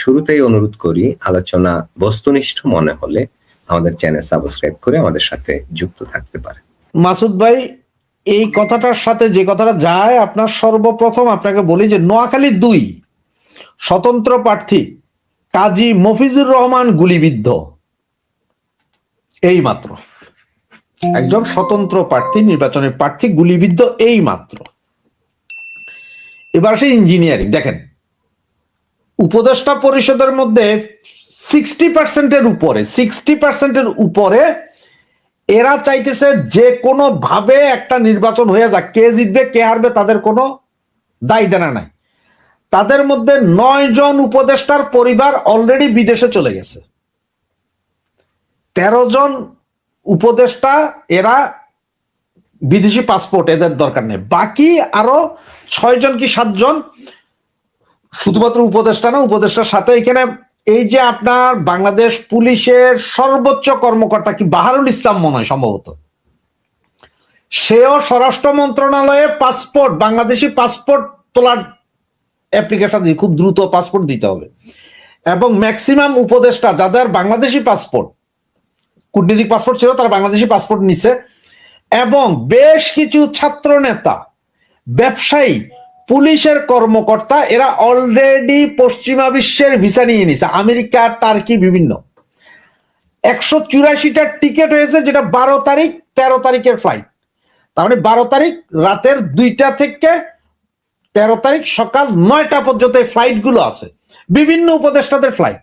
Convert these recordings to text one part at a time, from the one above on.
শুরুতেই অনুরোধ করি, আলোচনা বস্তুনিষ্ঠ মনে হলে আমাদের চ্যানেল সাবস্ক্রাইব করে আমাদের সাথে যুক্ত থাকতে পারে। মাসুদ ভাই, এই কথাটার সাথে যে কথাটা যায়, আপনার সর্বপ্রথম আপনাকে বলি যে নোয়াখালী দুই, স্বতন্ত্র প্রার্থী কাজী মফিজুর রহমান গুলিবিদ্ধ। এই মাত্র একজন স্বতন্ত্র প্রার্থী, নির্বাচনের প্রার্থী, গুলিবিদ্ধ এই মাত্র এবার সে ইঞ্জিনিয়ারিং দেখেন। উপদেষ্টা পরিষদের মধ্যে সিক্সটি পার্সেন্টের উপরে সিক্সটি পার্সেন্টের উপরে এরা চাইতেছে যে কোনো ভাবে একটা নির্বাচন হয়ে যাক। কে জিতবে, কে হারবে তাদের কোনো দায় দেনা নাই। তাদের মধ্যে নয় জন উপদেষ্টার পরিবার অলরেডি বিদেশে চলে গেছে। তেরো জন উপদেষ্টা এরা বিদেশি পাসপোর্ট এদের দরকার নেই। বাকি আরও ছয় জন কি সাতজন শুধুমাত্র উপদেষ্টা না, উপদেষ্টার সাথে এখানে এই যে আপনার বাংলাদেশ পুলিশের সর্বোচ্চ কর্মকর্তা কি বাহারুল ইসলাম মনে হয় সম্ভবত? সেও স্বরাষ্ট্র মন্ত্রণালয়ে পাসপোর্ট, বাংলাদেশি পাসপোর্ট তোলার অ্যাপ্লিকেশন দিয়ে খুব দ্রুত পাসপোর্ট দিতে হবে। এবং ম্যাক্সিমাম উপদেষ্টা যাদের বাংলাদেশি পাসপোর্ট, কূটনীতিক পাসপোর্ট ছিল, তারা বাংলাদেশি পাসপোর্ট নিছে। এবং বেশ কিছু ছাত্র নেতা ব্যবসায়ী পুলিশের কর্মকর্তা, এরা অলরেডি পশ্চিমা বিশ্বের ভিসা নিয়ে নিছে। আমেরিকা, টার্কি বিভিন্ন। একশো চুরাশিটার টিকিট হয়েছে যেটা বারো তারিখ, তেরো তারিখের ফ্লাইট তার মানে বারো তারিখ রাতের দুইটা থেকে তেরো তারিখ সকাল নয়টা পর্যন্ত এই ফ্লাইটগুলো আছে। বিভিন্ন উপদেষ্টাদের ফ্লাইট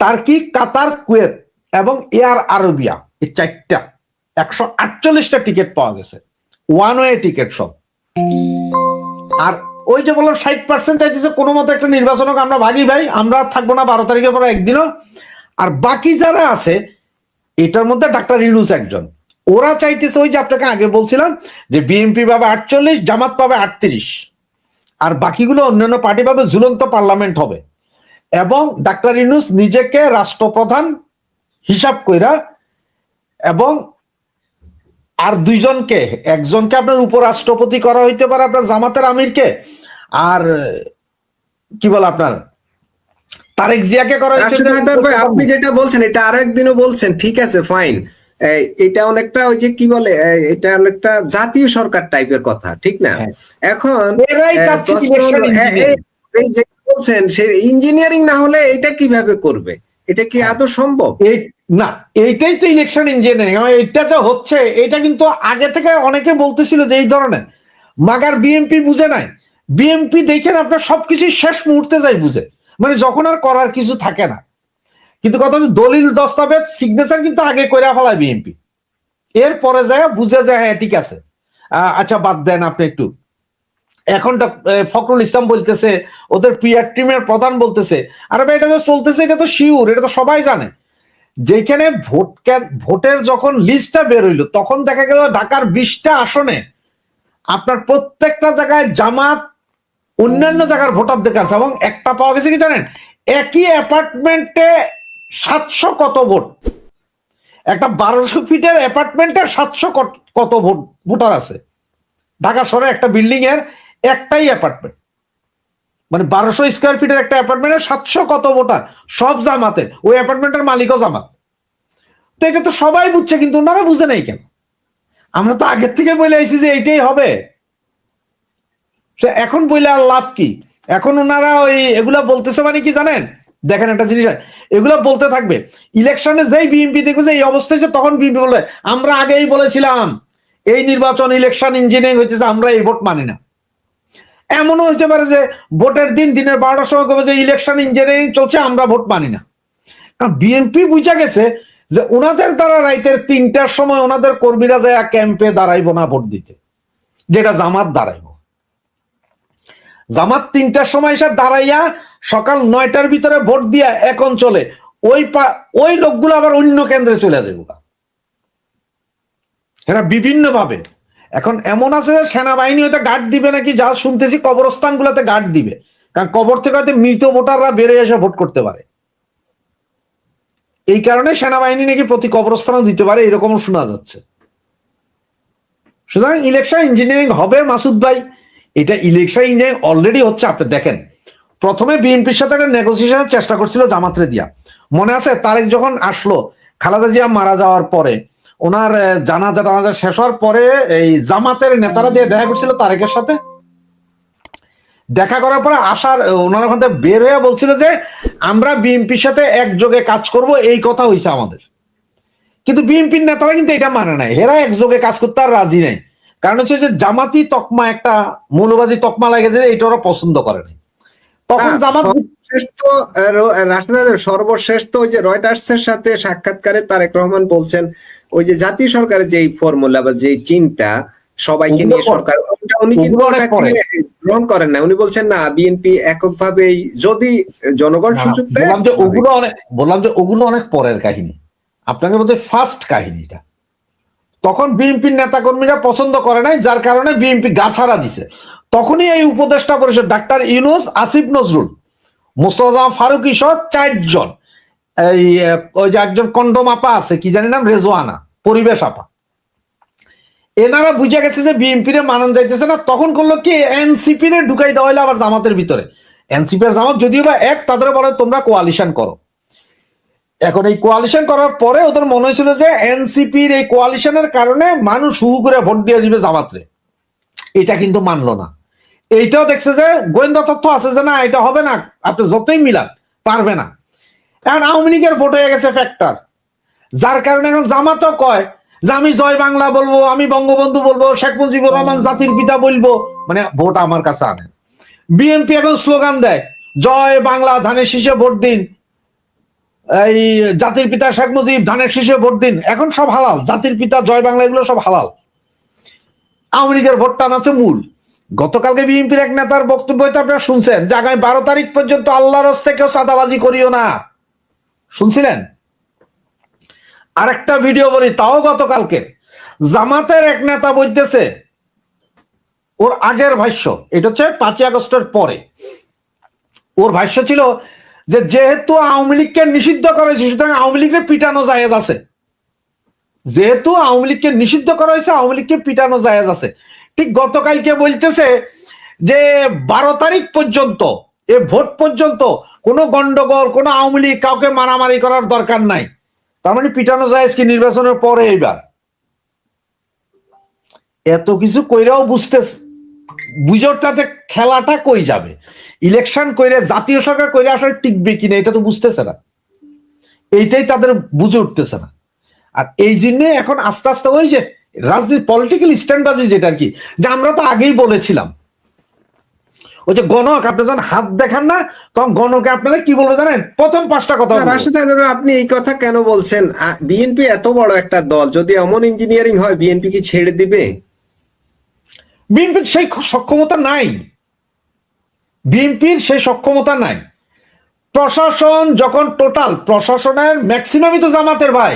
টার্কি, কাতার, কুয়েত এবং এয়ার আরবিয়া, এই চারটা। একশো আটচল্লিশটা টিকিট পাওয়া গেছে। ওয়ান ওয়ে টিকিট সব। আর ওই যে বললাম, ষাট পার্সেন্ট চাইতেছে, কোনো মতো একটা নির্বাচন হোক, আমরা ভাগি ভাই, আমরা থাকব না বারো তারিখের পরে একদিনও। আর বাকি যারা আছে, এটার মধ্যে ডাক্তার ইউনুস একজন। ওরা চাইতেছে ওই যে আপনাকে আগে বলছিলাম, যে বিএনপি পাবে আটচল্লিশ, জামাত পাবে আটত্রিশ। আর বাকিগুলো অন্যান্য পার্টি পাবে, ঝুলন্ত পার্লামেন্ট হবে। এবং ডাক্তার ইউনুস নিজেকে রাষ্ট্রপ্রধান হিসাব কইরা, এবং আর দুইজনকে? একজনকে আপনার উপরাষ্ট্রপতি করা হইতে পারে আপনার জামাতের আমিরকে। আর কি বলে আপনার? তারেক জিয়াকে করা হইতে ভাই আপনি যেটা বলছেন এটা আরও একদিনও বলছেন ঠিক আছে ফাইন এটা অনেকটা ওই যে কি বলে এটা অনেকটা জাতীয় সরকার টাইপের কথা ঠিক না? হ্যাঁ। এখন বলছেন সে ইঞ্জিনিয়ারিং না হলে এটা কীভাবে করবে? এটা কি আদৌ সম্ভব? না এইটাই তো ইলেকশন ইঞ্জিনিয়ারিং এটা যে হচ্ছে এটা কিন্তু আগে থেকে অনেকে বলতেছিল যে এই ধরনের। মাগার বিএমপি বুঝে নাই। বিএমপি দেখেন আপনার সবকিছু শেষ মুহূর্তে যাই বুঝে। মানে যখন আর করার কিছু থাকে না। কিন্তু কথা হচ্ছে দলিল দস্তাবেজ সিগনেচার কিন্তু আগে করে ফেলায় বিএনপি এরপরে যায় বুঝে যায় হ্যাঁ ঠিক আছে। আচ্ছা বাদ দেন আপনি একটু। এখন ফখরুল ইসলাম বলতেছে, ওদের পিআর টিমের প্রধান বলতেছে, আরে ভাই, এটা যে চলতেছে, এটা তো শিওর এটা তো সবাই জানে। যেখানে ভোট ভোটের যখন লিস্টটা বের হইল, তখন দেখা গেল ঢাকার বিশটা আসনে আপনার প্রত্যেকটা জায়গায় জামাত, অন্যান্য জায়গার ভোটারদের কাছে, এবং একটা পাওয়া গেছে কি জানেন? একই অ্যাপার্টমেন্টে সাতশো কত ভোট? একটা বারোশো ফিটের অ্যাপার্টমেন্টে সাতশো কত ভোট, ভোটার আছে? ঢাকা শহরে একটা বিল্ডিং এর একটাই অ্যাপার্টমেন্ট মানে বারোশো স্কোয়ার ফিটের একটা অ্যাপার্টমেন্টে সাতশো কত ভোটার? সব জামাতের। ওই অ্যাপার্টমেন্টের মালিকও জামাত। তো এটা তো সবাই বুঝছে, কিন্তু ওনারা বুঝে নাই কেন? আমরা তো আগের থেকে বলে আইছি যে এইটাই হবে। এখন বলে আর লাভ কি? এখন ওনারা ওই এগুলা বলতেছে মানে কি জানেন? দেখেন একটা জিনিস এগুলা বলতে থাকবে। ইলেকশনে যেই বিএনপি দেখবে যে এই অবস্থা হয়েছে তখন বিএনপি বলে আমরা আগেই বলেছিলাম, এই নির্বাচন ইলেকশন ইঞ্জিনিয়ারিং হইতেছে, আমরা এই ভোট মানি না। এমনও হতে পারে যে ভোটের দিন দিনের বারোটার সময় কবে যে ইলেকশন ইঞ্জিনিয়ারিং চলছে, আমরা ভোট মানি না। কারণ বিএনপি বুঝা গেছে যে ওনাদের দ্বারা রাইতের তিনটার সময় ওনাদের কর্মীরা যায় ক্যাম্পে দাঁড়াইবো না ভোট দিতে। যেটা জামাত দাঁড়াইবো। জামাত তিনটার সময় এসে দাঁড়াইয়া সকাল নয়টার ভিতরে ভোট দিয়া এক অঞ্চলে ওই ওই লোকগুলো আবার অন্য কেন্দ্রে চলে যাবে এরা বিভিন্ন ভাবে এখন এমন আছে যে সেনাবাহিনী হয়তো গার্ড দিবে নাকি, যা শুনতেছি কবরস্থান গুলোতে গার্ড দিবে। কারণ কবর থেকে হয়তো মৃত ভোটাররা বেড়ে এসে ভোট করতে পারে। এই কারণে সেনাবাহিনী নাকি প্রতি কবরস্থানও দিতে পারে, এরকমও শোনা যাচ্ছে। সুতরাং ইলেকশন ইঞ্জিনিয়ারিং হবে, মাসুদ ভাই। এটা ইলেকশন ইঞ্জিনিয়ারিং অলরেডি হচ্ছে, আপনি দেখেন। প্রথমে বিএনপির সাথে একটা নেগোসিয়েশনের চেষ্টা করছিল জামাতরে দিয়া মনে আছে, তারেক যখন আসলো, খালেদা জিয়া মারা যাওয়ার পরে ওনার জানাজা টানাজা শেষ হওয়ার পরে এই জামাতের নেতারা যে দেখা করছিল তারেকের সাথে দেখা করার পরে আসার ওনার ওখান থেকে বের হয়ে বলছিল যে আমরা বিএনপির সাথে একযোগে কাজ করব এই কথা হয়েছে আমাদের। কিন্তু বিএনপির নেতারা কিন্তু এটা মানে নাই। এরা একযোগে কাজ করতে আর রাজি নাই। কারণ হচ্ছে যে জামাতি তকমা একটা মৌলবাদী তকমা লাগেছে এটা ওরা পছন্দ করে নাই। তখন না, জামাত সর্বশেষ তো সর্বশেষ তো ওই যে রয়টার্সের সাথে সাক্ষাৎকারে তারেক রহমান বলছেন ওই যে জাতীয় সরকারের যেই ফর্মুলা বা যেই চিন্তা সবাইকে নিয়ে সরকার উনি কিন্তু। গ্রহণ করেন না। উনি বলছেন না বিএনপি এককভাবেই যদি জনগণ সুযোগ দেয় বললাম যে ওগুলো অনেক বললাম যে ওগুলো অনেক পরের কাহিনী। আপনাকে বলতে ফার্স্ট কাহিনীটা। তখন বিএনপির নেতাকর্মীরা পছন্দ করে নাই যার কারণে বিএনপি গাছাড়া দিছে। তখনই এই উপদেষ্টা পরিষদ ডাক্তার ইউনুস আসিফ নজরুল মোস্তফা ফারুকি সহ চারজন। এই ওই যে একজন কন্ডম আপা আছে, কি জানি নাম? রেজওয়ানা, পরিবেশ আপা। এনারা বুঝে গেছে যে বিএনপি রে মানান যাইতেছে না, তখন করল কি? এনসিপি রে ঢুকাই দেওয়া আবার জামাতের ভিতরে। এনসিপি জামাত যদিও বা এক তাদের বলে তোমরা কোয়ালিশন করো। এখন এই কোয়ালিশন করার পরে ওদের মনে হয়েছিল যে এনসিপির এই কোয়ালিশনের কারণে মানুষ হু করে ভোট দিয়ে দিবে জামাতরে এটা কিন্তু মানলো না। এইটাও দেখছে যে গোয়েন্দা তথ্য আছে যে না, এটা হবে না, আপনি যতই মিলান, পারবে না। এখন আওয়ামী লীগের ভোট হয়ে গেছে ফ্যাক্টর যার কারণে এখন জামাতও কয় যে আমি জয় বাংলা বলব, আমি বঙ্গবন্ধু বলব, শেখ মুজিবুর রহমান জাতির পিতা বলব। মানে ভোট আমার কাছে আনেন। বিএনপি এখন স্লোগান দেয়, জয় বাংলা, ধানের শীষে ভোট দিন। এই জাতির পিতা শেখ মুজিব, ধানের শীষে ভোট দিন। এখন সব হালাল, জাতির পিতা, জয় বাংলা, এগুলো সব হালাল। আওয়ামী লীগের ভোট টানাচ্ছে মূল। গতকালকে বিএনপির এক নেতার বক্তব্য আপনারা শুনছেন, যে আগামী বারো তারিখ পর্যন্ত আল্লাহর কেউ চাঁদাবাজি করিও না। শুনছিলেন? আরেকটা ভিডিও বলি, তাও গতকালকে। জামাতের এক নেতা বলতেছে, ওর আগের ভাষ্য, এটা হচ্ছে পাঁচই আগস্টের পরে। ওর ভাষ্য ছিল যে, যেহেতু আওয়ামী লীগকে নিষিদ্ধ করা হয়েছে সুতরাং আওয়ামী লীগের পিটানো জায়েজ আছে। যেহেতু আওয়ামী লীগকে নিষিদ্ধ করা হয়েছে, আওয়ামী লীগকে পিটানো জায়েজ আছে। ঠিক গতকালকে বলতেছে যে বারো তারিখ পর্যন্ত, এ ভোট পর্যন্ত কোনো গন্ডগোল, কোনো আওয়ামী লীগ কাউকে মারামারি করার দরকার নাই। তার মানে পিটানো জায়েজ কি নির্বাচনের পরে এইবার। এত কিছু কইরাও বুঝতেছে, বুঝোরটাতে খেলাটা কই যাবে? ইলেকশন কইরে জাতীয় সরকার কইরে আসলে টিকবে কিনা এটা তো বুঝতেছে না। এইটাই তাদের বুঝে উঠতেছে না। আর এই জন্যে এখন আস্তে আস্তে ওই যে রাজনীতি পলিটিক্যাল স্ট্যান্ডবাজি যেটা আর কি যে আমরা তো আগেই বলেছিলাম। ওই যে গণক আপনি যখন হাত দেখান না তখন গণকে আপনারা কি বলব জানেন? প্রথম পাঁচটা কথা। আপনি এই কথা কেন বলছেন? বিএনপি এত বড় একটা দল যদি এমন ইঞ্জিনিয়ারিং হয় বিএনপি কি ছেড়ে দিবে? বিএনপির সেই সক্ষমতা নাই। বিএনপির সেই সক্ষমতা নাই। প্রশাসন যখন টোটাল প্রশাসনের ম্যাক্সিমামই তো জামাতের ভাই।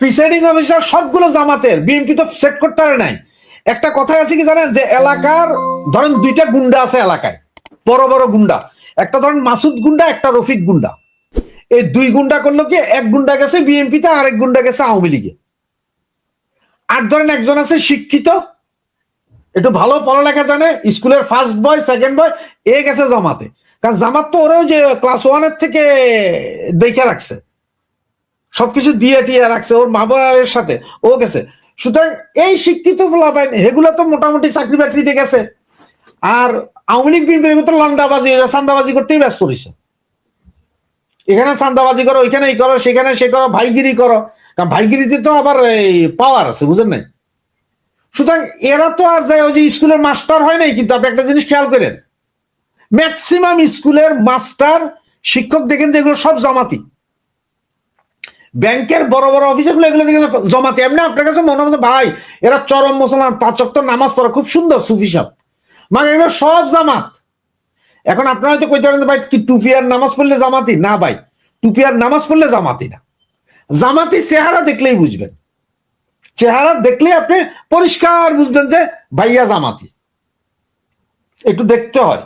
প্রিসাইডিং অফিসার সবগুলো জামাতের, বিএনপি তো সেট করতে পারে নাই। একটা কথা আছে কি জানেন? যে এলাকার, ধরেন দুইটা গুন্ডা আছে এলাকায়, বড় বড় গুন্ডা। একটা ধরেন মাসুদ গুন্ডা, একটা রফিক গুন্ডা। এই দুই গুন্ডা করল কি? এক গুন্ডা গেছে বিএনপিতে, আরেক গুন্ডা গেছে আওয়ামী লীগে। আর ধরেন একজন আছে শিক্ষিত, একটু ভালো পড়ালেখা জানে, স্কুলের ফার্স্ট বয় সেকেন্ড বয় এ গেছে জামাতে। কারণ জামাত তো ওরাও যে ক্লাস ওয়ানের থেকে দেখে রাখছে। সবকিছু দিয়ে টিয়ে রাখছে, ওর মা বাবার সাথে, ও গেছে। সুতরাং এই শিক্ষিত ফলাফাইন এগুলো তো মোটামুটি চাকরি বাকরিতে গেছে। আর আওয়ামী লীগ, বিএনপির তো লন্ডাবাজি সান্দাবাজি করতেই ব্যস্ত রয়েছে। এখানে সান্দাবাজি করো ওইখানে এই করো, সেখানে সে করো, ভাইগিরি করো। কারণ ভাইগিরিতে তো আবার এই পাওয়ার আছে, বুঝেন নাই? সুতরাং এরা তো আর যায়, ওই যে স্কুলের মাস্টার হয় নাই, কিন্তু আপনি একটা জিনিস খেয়াল করেন। ম্যাক্সিমাম স্কুলের মাস্টার, শিক্ষক দেখেন যে এগুলো সব জামাতি। ব্যাংকের বড় বড় অফিসে গুলো এগুলো জমাতি। এমনি আপনার কাছে মনে হচ্ছে, ভাই, এরা চরম মুসলমান, পাঁচ অক্ট নামাজ পড়া, খুব সুন্দর সুফি সাহ মানে এগুলো সব জামাত। এখন আপনারা হয়তো কইতে পারেন, ভাই, কি টুপি আর নামাজ পড়লে জামাতি? না, ভাই, টুপি আর নামাজ পড়লে জামাতি না। জামাতি চেহারা দেখলেই বুঝবেন। চেহারা দেখলে আপনি পরিষ্কার বুঝবেন যে, ভাইয়া জামাতি। একটু দেখতে হয়।